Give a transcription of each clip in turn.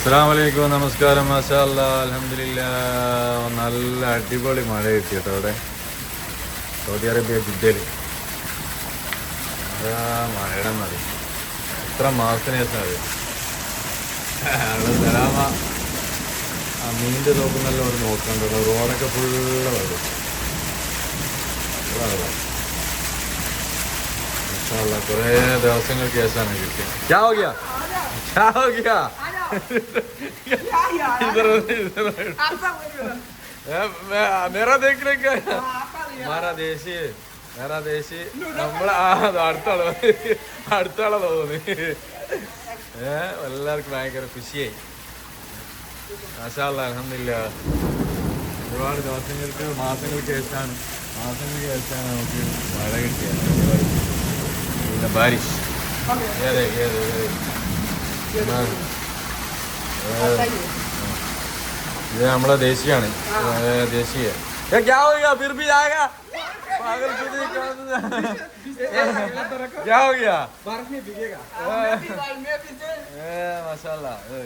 അസ്സാം വലൈക്കും നമസ്കാരം മാഷാ അലഹമില്ല നല്ല അടിപൊളി മഴ കിട്ടി കേട്ടോ അവിടെ. സൗദി അറേബ്യ ജിദ്ദയിൽ. മഴയുടെ മതി എത്ര മാസത്തിന് ശേഷം അത്? അവിടെ സലാമ. ആ മീനിന്റെ നോക്കുന്നെല്ലാം അവിടെ നോക്കണ്ടോ റോഡൊക്കെ ഫുള്ള് വെള്ളം കുറേ ദിവസങ്ങൾക്ക് ശേഷമാണ് കിട്ടിയത്. മേറാ ദേശിലേക്ക് മാറാ ദേശി മേറാ ദേശി നമ്മളെ അടുത്ത ആൾ അടുത്ത ആളാ തോന്നി ഏഹ് എല്ലാവർക്കും ഭയങ്കര ഖുഷിയായി മാഷാല്ല അലഹമില്ല ഒരുപാട് ദിവസങ്ങൾക്ക് മാസങ്ങൾക്ക് ശേഷമാണ് മാസങ്ങൾക്ക് ശേഷമാണ് നമുക്ക് മഴ കിട്ടിയത് പിന്നെ ബാരിഷ് ഏതെ ഏതെ ഏതെ ഇത് നമ്മളെ ദേശീയാണ് ഏ, ദേശീയ ഏ, क्या हो गया फिर भी आएगा पागल खुद ही कहाँ से- क्या हो गया बारिश में भीगेगा मैं भी भाई मैं भी से ए, माशाल्लाह ए,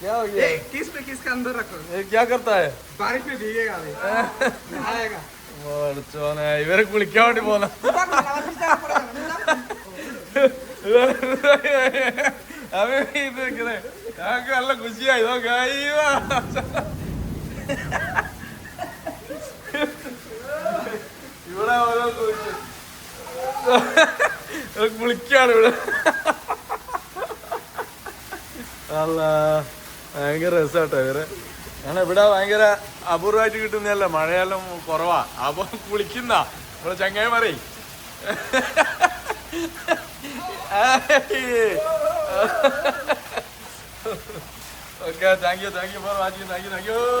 क्या हो गया ए, किस पे किसके अंदर रखो ये क्या करता है बारिश में भीगेगा अभी नहाएगा പഠിച്ചോനെ ഇവരെ കുളിക്കാൻ വേണ്ടി പോന്ന उधर ना लगा, इधर पड़ेगा, उधर। അവ ഇത് ഇങ്ങനെ ഞങ്ങൾക്ക് നല്ല ഖുഷിയായി ഇവിടെ ഓരോ കുളിക്കാണ് ഇവിടെ. അല്ല ഭയങ്കര രസാട്ടോ ഇവർ. ഞാൻ ഇവിടെ ഭയങ്കര അപൂർവമായിട്ട് കിട്ടുന്നതല്ല മഴയെല്ലാം കുറവാ. അപ്പൊ കുളിക്കുന്ന ഇവിടെ ചങ്ങായി പറയും okay thank you thank you for watching thank you thank you